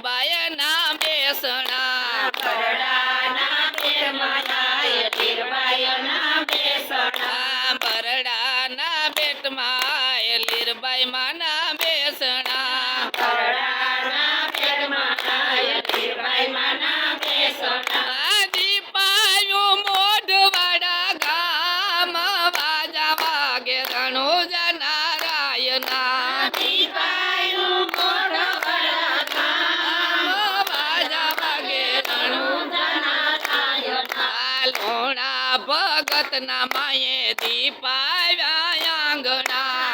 Bye. ભગત ના માયે દીપાવ્યા આંગણા.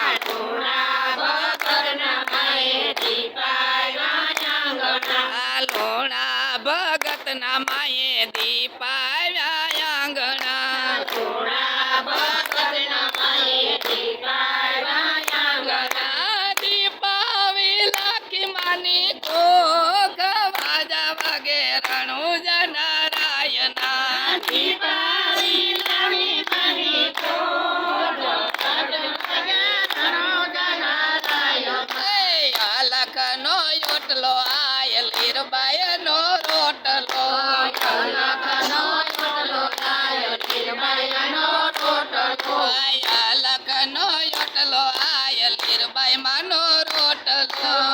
લોણા ભગત ના માયે દીપાવ્યા આંગણા. દીપાવેલા કે માની કો Oh.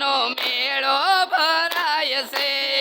નો મેળો ભરાય છે.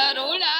Carola.